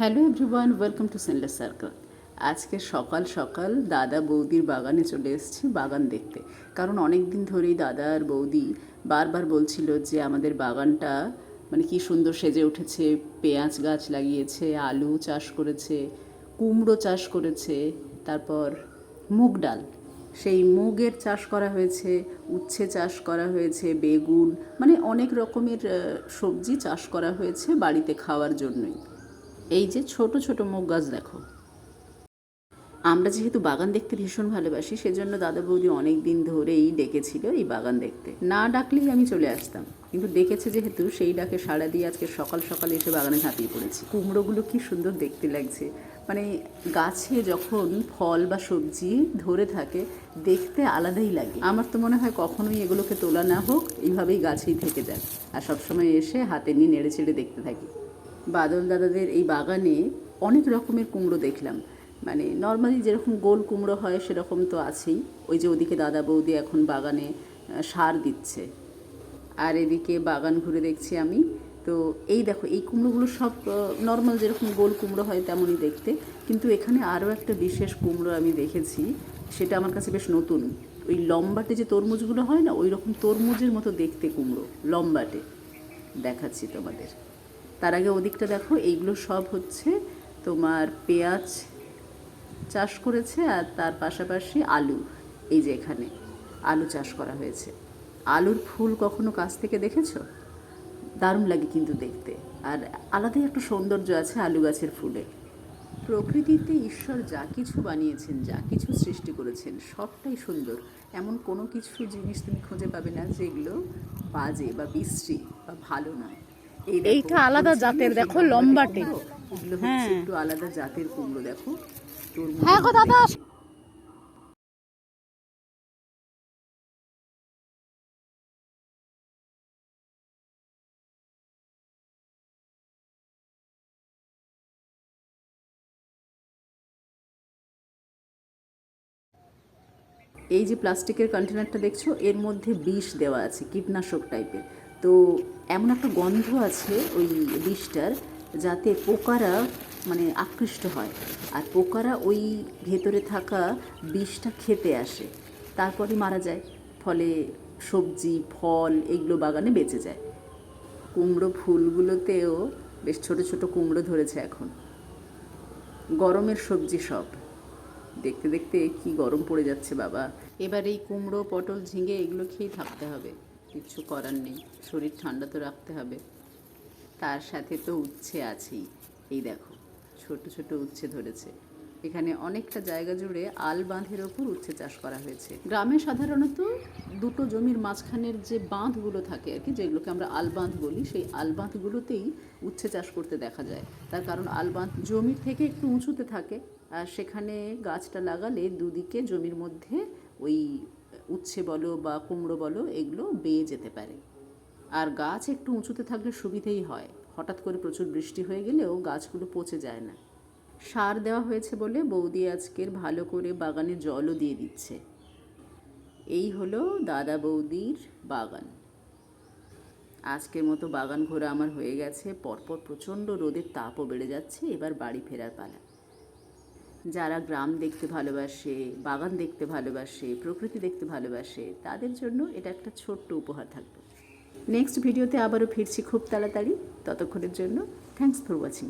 Hello everyone, welcome to senseless circle. আজকে সকাল সকাল দাদা বৌদির বাগানে চলে এসেছি বাগান দেখতে। কারণ অনেক দিন ধরেই দাদা আর বৌদি বারবার বলছিল যে আমাদের বাগানটা মানে কি সুন্দর সেজে উঠেছে, পেঁয়াজ গাছ লাগিয়েছে, আলু চাষ করেছে, কুমড়ো চাষ করেছে, তারপর মুগ ডাল। সেই মুগের চাষ করা হয়েছে, উচ্ছে চাষ করা হয়েছে, বেগুন মানে অনেক রকমের সবজি চাষ করা হয়েছে বাড়িতে খাওয়ার জন্যই। এই যে ছোট ছোট মুগ গাছ দেখো। আমরা যেহেতু বাগান দেখতে ভীষণ ভালোবাসি, সেজন্য দাদা বৌদি অনেক দিন ধরেই ডেকেছিল এই বাগান দেখতে। না ডাকলেই আমি চলে আসতাম, কিন্তু ডেকেছে যেহেতু সেই ডাকে সাড়া দিয়ে আজকে সকাল সকাল এসে বাগানে ঝাঁপিয়ে পড়েছি। কুমড়োগুলো কি সুন্দর দেখতে লাগছে। মানে গাছে যখন ফল বা সবজি ধরে থাকে, দেখতে আলাদাই লাগে। আমার তো মনে হয় কখনোই এগুলোকে তোলা না হোক, এইভাবেই গাছেই থেকে যায়। আর সবসময় এসে হাতে নিয়ে নেড়ে চেড়ে দেখতে থাকি। বাদল দাদাদের এই বাগানে অনেক রকমের কুমড়ো দেখলাম। মানে নর্মালি যেরকম গোল কুমড়ো হয় সেরকম তো আছেই। ওই যে ওদিকে দাদা বৌদি এখন বাগানে সার দিচ্ছে। আর এদিকে বাগান ঘুরে দেখছি আমি। তো এই দেখো, এই কুমড়োগুলো সব নর্মাল যেরকম গোল কুমড়ো হয় তেমনই দেখতে। কিন্তু এখানে আরও একটা বিশেষ কুমড়ো আমি দেখেছি, সেটা আমার কাছে বেশ নতুন। ওই লম্বাটে যে তরমুজগুলো হয় না ওই রকম তরমুজের মতো দেখতে কুমড়ো, লম্বাটে। দেখাচ্ছি তোমাদের। তার আগে ওদিকটা দেখো, এইগুলো সব হচ্ছে তোমার পেঁয়াজ চাষ করেছে আর তার পাশাপাশি আলু, এই যে এখানে আলু চাষ করা হয়েছে। আলুর ফুল কখনো কাছ থেকে দেখেছ? দারুণ লাগে কিন্তু দেখতে। আর আলাদাই একটা সৌন্দর্য আছে আলু গাছের ফুলে। প্রকৃতিতে ঈশ্বর যা কিছু বানিয়েছেন, যা কিছু সৃষ্টি করেছেন, সবটাই সুন্দর। এমন কোনো কিছু জিনিস তুমি খুঁজে পাবে না যেগুলো বাজে বা বিশ্রী বা ভালো নয়। এইটা আলাদা জাতের, দেখো, লম্বাটে হ্যাঁ। একটু আলাদা জাতের কুমড়ো দেখো। হ্যাঁ গো দাদা। এই যে প্লাস্টিকের কন্টেনারটা দেখছ এর মধ্যে বিষ দেওয়া আছে কীটনাশক টাইপের তো এমন একটা গন্ধ আছে ওই বিষটার যাতে পোকারা মানে আকৃষ্ট হয়। আর পোকারা ওই ভেতরে থাকা বিষটা খেতে আসে। তারপরে মারা যায়। ফলে সবজি, ফল এগুলো বাগানে বেঁচে যায়। কুমড়ো ফুলগুলোতেও বেশ ছোট ছোট কুমড়ো ধরেছে এখন। গরমের সবজি সব। দেখতে দেখতে কি গরম পড়ে যাচ্ছে বাবা। এবার এই কুমড়ো, পটল, ঝিঙে এগুলো খেয়েই থাকতে হবে। কিচ্ছু করার নেই। শরীর ঠান্ডা তো রাখতে হবে। তার সাথে তো উচ্ছে আছেই। এই দেখো, ছোট ছোট উচ্ছে ধরেছে। এখানে অনেকটা জায়গা জুড়ে আল বাঁধের ওপর উচ্ছে চাষ করা হয়েছে। গ্রামে সাধারণত দুটো জমির মাঝখানের যে বাঁধগুলো থাকে আর কি, যেগুলোকে আমরা আলবাঁধ বলি, সেই আলবাঁধগুলোতেই উচ্ছে চাষ করতে দেখা যায়। তার কারণ আলবাঁধ জমির থেকে একটু উঁচুতে থাকে, আর সেখানে গাছটা লাগালে দুদিকে জমির মধ্যে ওই উচ্ছে বলো বা কুমড়ো বলো, এগুলো বেয়ে যেতে পারে। আর গাছ একটু উঁচুতে থাকলে সুবিধেই হয়। হঠাৎ করে প্রচুর বৃষ্টি হয়ে গেলেও গাছগুলো পচে যায় না। সার দেওয়া হয়েছে বলে বৌদি আজকের ভালো করে বাগানে জলও দিয়ে দিচ্ছে। এই হলো দাদা বৌদির বাগান। আজকের মতো বাগান ঘোরা আমার হয়ে গেছে। পরপর প্রচণ্ড রোদের তাপও বেড়ে যাচ্ছে। এবার বাড়ি ফেরার পালা। যারা গ্রাম দেখতে ভালোবাসে, বাগান দেখতে ভালোবাসে, প্রকৃতি দেখতে ভালোবাসে, তাদের জন্য এটা একটা ছোট্ট উপহার থাকবে। নেক্সট ভিডিওতে আবারও ফিরছি খুব তাড়াতাড়ি। ততক্ষণের জন্য থ্যাংকস ফর ওয়াচিং